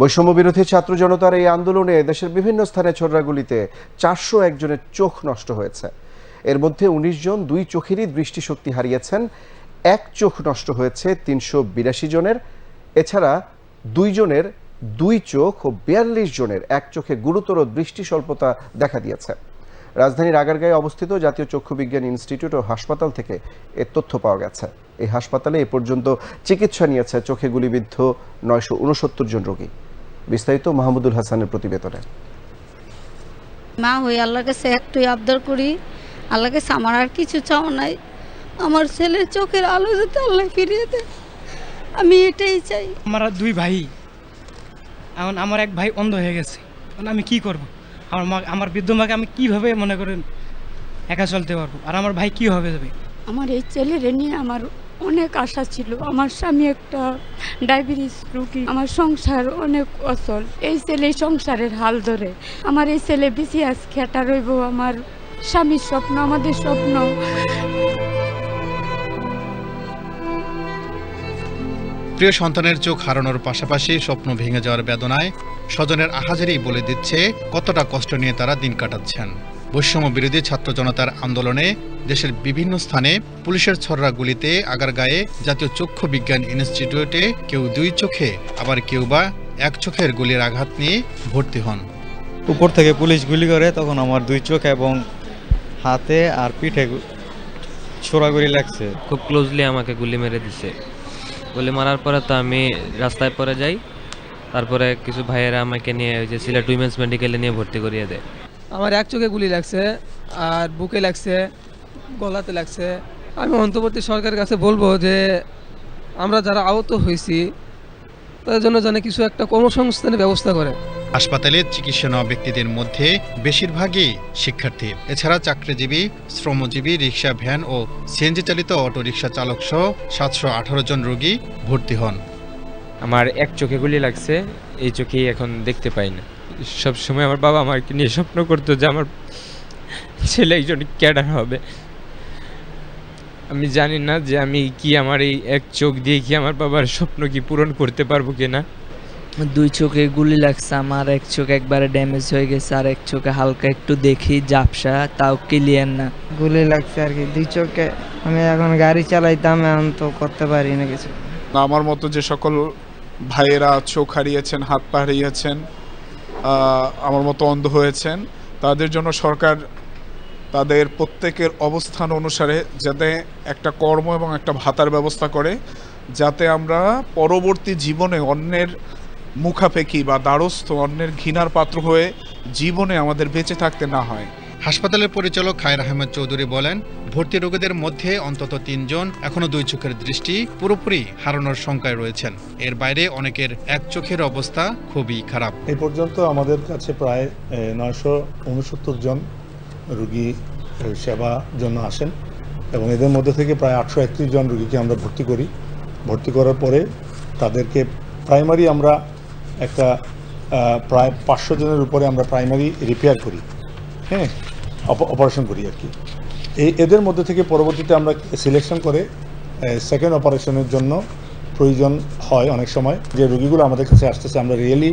বৈষম্য বিরোধী ছাত্র জনতার এই আন্দোলনে দেশের বিভিন্ন স্থানে ছোড়রাগুলিতে চারশো একজনের চোখ নষ্ট হয়েছে। এর মধ্যে উনিশ জন দুই চোখেরই দৃষ্টিশক্তি হারিয়েছেন। এক চোখ নষ্ট হয়েছে তিনশো বিরাশি জনের। এছাড়া দুইজনের দুই চোখ ও বিয়াল্লিশ জনের এক চোখে গুরুতর দৃষ্টি স্বল্পতা দেখা দিয়েছে। রাজধানীর আগারগাঁয়ে অবস্থিত জাতীয় চক্ষু বিজ্ঞান ইনস্টিটিউট ও হাসপাতাল থেকে এর তথ্য পাওয়া গেছে। এই হাসপাতালে এ পর্যন্ত চিকিৎসা নিয়েছে চোখে গুলিবিদ্ধ নয়শো উনসত্তর জন রোগী। বিস্তারিত মাহমুদুল হাসানের প্রতিবেদনে। মা হয়ে আল্লাহর কাছে একটুই আবদার করি আল্লাহর কাছে আমার আর কিছু চাও নাই। আমার ছেলের চোখের আলো যাতে আল্লাহ ফিরিয়ে দেয়। আমি এটাই চাই। আমার আর দুই ভাই। এখন আমার এক ভাই অন্ধ হয়ে গেছে। এখন আমি কি করব? আমার মা আমার বৃদ্ধ মাকে আমি কীভাবে মনে করেন একা চলতে পারব? আর আমার ভাই কি হবে যাবে? আমার এই ছেলেরে নিয়ে আমার অনেক আশা ছিল। আমার স্বামী একটা ডায়াবেটিস রুগী। আমার সংসার অনেক অচল। এই ছেলে সংসারের হাল ধরে। আমার এই ছেলে বেশি আজ খেটা রইব আমার স্বামীর স্বপ্ন, আমাদের স্বপ্ন। প্রিয় সন্তানের চোখ হারানোর পাশাপাশি স্বপ্ন ভেঙে যাওয়ার বেদনায় স্বজনের আহাজারি বলে দিচ্ছে কতটা কষ্ট নিয়ে তারা দিন কাটাচ্ছেন। বৈষম্য বিরোধী ছাত্র জনতার আন্দোলনে দেশের বিভিন্ন স্থানে পুলিশের ছররা গুলিতে আগারগাঁয়ে জাতীয় চক্ষু বিজ্ঞান ইনস্টিটিউটে কেউ দুই চোখে আবার কেউ বা এক চোখের গুলির আঘাত নিয়ে ভর্তি হন। উপর থেকে পুলিশ গুলি করে তখন আমার দুই চোখ এবং হাতে আর পিঠে ছোড়াগুড়ি লাগছে। খুব ক্লোজলি আমাকে গুলি মেরে দিছে। গুলি মারার পরে তো আমি রাস্তায় পরে যাই। তারপরে কিছু ভাইয়েরা আমাকে নিয়ে ওই যে সিলেট উইমেন্স মেডিকেলে নিয়ে ভর্তি করিয়ে দেয়। আমার এক চোখে গুলি লাগছে আর বুকে লাগছে গলাতে লাগছে। আমি অন্তর্বর্তী সরকারের কাছে বলব যে আমরা যারা আহত হয়েছি তাদের জন্য যেন কিছু একটা কর্মসংস্থানের ব্যবস্থা করে। হাসপাতালে চিকিৎসা নেওয়া ব্যক্তিদের মধ্যে বেশিরভাগই শিক্ষার্থী। এছাড়া চাকরিজীবী শ্রমজীবী রিক্সা ভ্যান ও সিএনজি চালিত অটোরিকশা চালক সহ সাতশো আঠারো জন রোগী ভর্তি হন। আমার এক চোখে গুলি লাগছে এই চোখেই এখন দেখতে পাই না। সব সময় আমার বাবা আমাকে নিয়ে স্বপ্ন করতো যে আমার ছেলে একজন ক্যাডার হবে। আমি জানি না যে আমি কি আমার এই এক চোখ দিয়ে কি আমার বাবার স্বপ্ন কি পূরণ করতে পারব কিনা। দুই চোখে গুলি লাগছে আমার এক চোখ একবারে ড্যামেজ হয়ে গেছে আর এক চোখে হালকা একটু দেখি জাপসা তাও ক্লিয়ার না। গুলি লাগছে আর কি। দুই চোখে আমি এখন গাড়ি চালাইতাম এখন তো করতে পারি না কিছু। আমার মতো যে সকল ভাইয়েরা চোখ হারিয়েছেন হাত পা হারিয়েছেন আমার মতো অন্ধ হয়েছেন। তাদের জন্য সরকার তাদের প্রত্যেকের অবস্থান অনুসারে যাতে একটা কর্ম এবং একটা ভাতার ব্যবস্থা করে, যাতে আমরা পরবর্তী জীবনে অন্যের মুখাপেকি বা দ্বারস্থ, অন্যের ঘৃণার পাত্র হয়ে জীবনে আমাদের বেঁচে থাকতে না হয়। হাসপাতালের পরিচালক খায়ের আহমেদ চৌধুরী বলেন, ভর্তি রোগীদের মধ্যে অন্তত তিনজন এখনও দুই চোখের দৃষ্টি পুরোপুরি হারানোর শঙ্কায় রয়েছেন। এর বাইরে অনেকের এক চোখের অবস্থা খুবই খারাপ। এ পর্যন্ত আমাদের কাছে প্রায় নয়শো উনসত্তর জন রুগী সেবা জন্য আসেন এবং এদের মধ্যে থেকে প্রায় আটশো একত্রিশ জন রুগীকে আমরা ভর্তি করি। ভর্তি করার পরে তাদেরকে প্রাইমারি আমরা একটা প্রায় পাঁচশো জনের উপরে আমরা প্রাইমারি রিপেয়ার করি। হ্যাঁ? অপারেশন করি আর কি। এই এদের মধ্যে থেকে পরবর্তীতে আমরা সিলেকশন করে সেকেন্ড অপারেশনের জন্য প্রয়োজন হয় অনেক সময়। যে রুগীগুলো আমাদের কাছে আসতেছে, আমরা রিয়েলি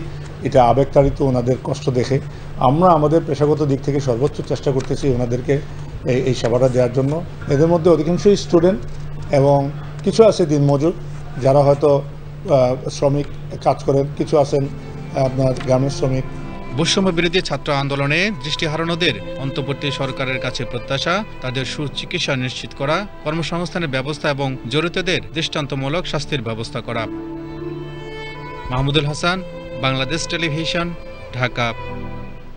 এটা আবেগতাড়িত ওনাদের কষ্ট দেখে, আমরা আমাদের পেশাগত দিক থেকে সর্বোচ্চ চেষ্টা করতেছি ওনাদেরকে এই সেবাটা দেওয়ার জন্য। এদের মধ্যে অধিকাংশই স্টুডেন্ট এবং কিছু আছে দিনমজুর, যারা হয়তো শ্রমিক কাজ করেন, কিছু আছেন আপনার গ্রামের শ্রমিক বৈষম্য বিরোধী ছাত্র আন্দোলনে দৃষ্টি হারানোদের অন্তর্বর্তী সরকারের কাছে প্রত্যাশা, তাদের সুচিকিৎসা নিশ্চিত করা, কর্মসংস্থানের ব্যবস্থা এবং জড়িতদের দৃষ্টান্তমূলক শাস্তির ব্যবস্থা করা। মাহমুদুল হাসান, বাংলাদেশ টেলিভিশন, ঢাকা।